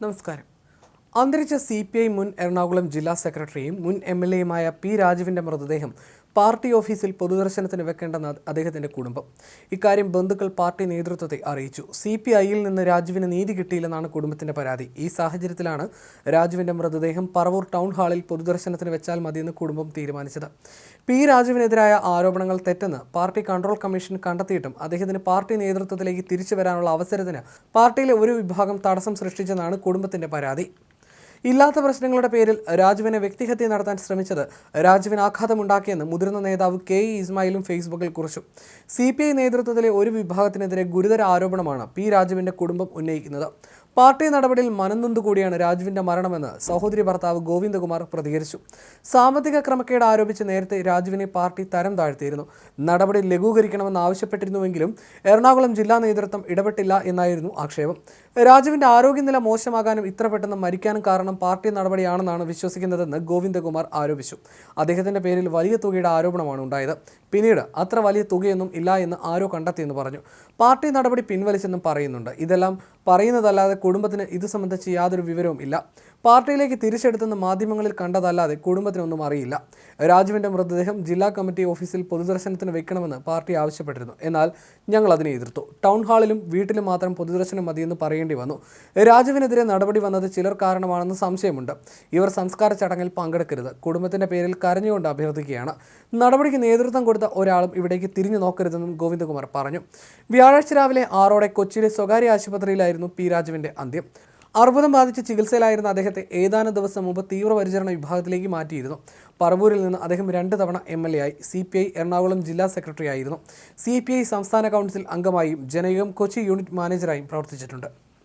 നമസ്കാരം. അന്തരിച്ച C P I മുൻ എറണാകുളം ജില്ലാ സെക്രട്ടറിയും മുൻ എം എൽ എയുമായ പി രാജുവിന്റെ മൃതദേഹം പാർട്ടി ഓഫീസിൽ പൊതുദർശനത്തിന് വെക്കേണ്ടെന്ന് അദ്ദേഹത്തിന്റെ കുടുംബം. ഇക്കാര്യം ബന്ധുക്കൾ പാർട്ടി നേതൃത്വത്തെ അറിയിച്ചു. സി പി ഐയിൽ നിന്ന് രാജുവിന് നീതി കിട്ടിയില്ലെന്നാണ് കുടുംബത്തിന്റെ പരാതി. ഈ സാഹചര്യത്തിലാണ് രാജുവിന്റെ മൃതദേഹം പറവൂർ ടൗൺ ഹാളിൽ പൊതുദർശനത്തിന് വെച്ചാൽ മതിയെന്ന് കുടുംബം തീരുമാനിച്ചത്. പി. രാജുവിനെതിരായ ആരോപണങ്ങൾ തെറ്റെന്ന് പാർട്ടി കൺട്രോൾ കമ്മീഷൻ കണ്ടെത്തിയിട്ടും അദ്ദേഹത്തിന് പാർട്ടി നേതൃത്വത്തിലേക്ക് തിരിച്ചു വരാനുള്ള അവസരത്തിന് പാർട്ടിയിലെ ഒരു വിഭാഗം തടസ്സം സൃഷ്ടിച്ചെന്നാണ് കുടുംബത്തിന്റെ പരാതി. ഇല്ലാത്ത പ്രശ്നങ്ങളുടെ പേരിൽ രാജുവിനെ വ്യക്തിഹത്യ നടത്താൻ ശ്രമിച്ചത് രാജുവിന് ആഘാതമുണ്ടാക്കിയെന്ന് മുതിർന്ന നേതാവ് കെ ഇ ഇസ്മായിലും ഫേസ്ബുക്കിൽ കുറിച്ചു. സി പി ഐ നേതൃത്വത്തിലെ ഒരു വിഭാഗത്തിനെതിരെ ഗുരുതര ആരോപണമാണ് പി രാജുവിന്റെ കുടുംബം ഉന്നയിക്കുന്നത്. പാർട്ടി നടപടിയിൽ മനംനൊന്ത് കൂടിയാണ് രാജുവിന്റെ മരണമെന്ന് സഹോദരി ഭർത്താവ് ഗോവിന്ദകുമാർ പ്രതികരിച്ചു. സാമ്പത്തിക ക്രമക്കേട് ആരോപിച്ച് നേരത്തെ രാജുവിനെ പാർട്ടി തരം താഴ്ത്തിയിരുന്നു. നടപടി ലഘൂകരിക്കണമെന്ന് ആവശ്യപ്പെട്ടിരുന്നുവെങ്കിലും എറണാകുളം ജില്ലാ നേതൃത്വം ഇടപെട്ടില്ല എന്നായിരുന്നു ആക്ഷേപം. രാജുവിന്റെ ആരോഗ്യനില മോശമാകാനും ഇത്ര പെട്ടെന്ന് മരിക്കാനും കാരണം പാർട്ടി നടപടിയാണെന്നാണ് വിശ്വസിക്കുന്നതെന്ന് ഗോവിന്ദകുമാർ ആരോപിച്ചു. അദ്ദേഹത്തിന്റെ പേരിൽ വലിയ തുകയുടെ ആരോപണമാണ് ഉണ്ടായത്. പിന്നീട് അത്ര വലിയ തുകയൊന്നും ഇല്ല എന്ന് ആരോ കണ്ടെത്തിയെന്ന് പറഞ്ഞു. പാർട്ടി നടപടി പിൻവലിച്ചെന്നും പറയുന്നുണ്ട്. ഇതെല്ലാം പറയുന്നതല്ലാതെ കുടുംബത്തിന് ഇത് സംബന്ധിച്ച് യാതൊരു വിവരവും ഇല്ല. പാർട്ടിയിലേക്ക് തിരിച്ചെടുത്തെന്ന് മാധ്യമങ്ങളിൽ കണ്ടതല്ലാതെ കുടുംബത്തിനൊന്നും അറിയില്ല. രാജുവിന്റെ മൃതദേഹം ജില്ലാ കമ്മിറ്റി ഓഫീസിൽ പൊതുദർശനത്തിന് വെക്കണമെന്ന് പാർട്ടി ആവശ്യപ്പെട്ടിരുന്നു. എന്നാൽ ഞങ്ങൾ അതിനെ എതിർത്തു. ടൗൺ ഹാളിലും വീട്ടിലും മാത്രം പൊതുദർശനം മതിയെന്ന് പറയേണ്ടി വന്നു. രാജുവിനെതിരെ നടപടി വന്നത് ചിലർ കാരണമാണെന്ന് സംശയമുണ്ട്. ഇവർ സംസ്കാര ചടങ്ങിൽ പങ്കെടുക്കരുത്. കുടുംബത്തിന്റെ പേരിൽ കരഞ്ഞുകൊണ്ട് അഭ്യർത്ഥിക്കുകയാണ്. നടപടിക്ക് നേതൃത്വം കൊടുത്ത ഒരാളും ഇവിടേക്ക് തിരിഞ്ഞു നോക്കരുതെന്നും ഗോവിന്ദകുമാർ പറഞ്ഞു. വ്യാഴാഴ്ച രാവിലെ ആറോടെ കൊച്ചിയിലെ സ്വകാര്യ ആശുപത്രിയിലായിരുന്നു പി രാജുവിന്റെ അന്ത്യം. അർബുദം ബാധിച്ച് ചികിത്സയിലായിരുന്ന അദ്ദേഹത്തെ ഏതാനും ദിവസം മുമ്പ് തീവ്രപരിചരണ വിഭാഗത്തിലേക്ക് മാറ്റിയിരുന്നു. പറവൂരിൽ നിന്ന് അദ്ദേഹം രണ്ട് തവണ എം എൽ എ ആയി സി പി ഐ എറണാകുളം ജില്ലാ സെക്രട്ടറി ആയിരുന്നു സി പി ഐ സംസ്ഥാന കൗൺസിൽ അംഗമായും ജനയുഗം കൊച്ചി യൂണിറ്റ് മാനേജറായും പ്രവർത്തിച്ചിട്ടുണ്ട്.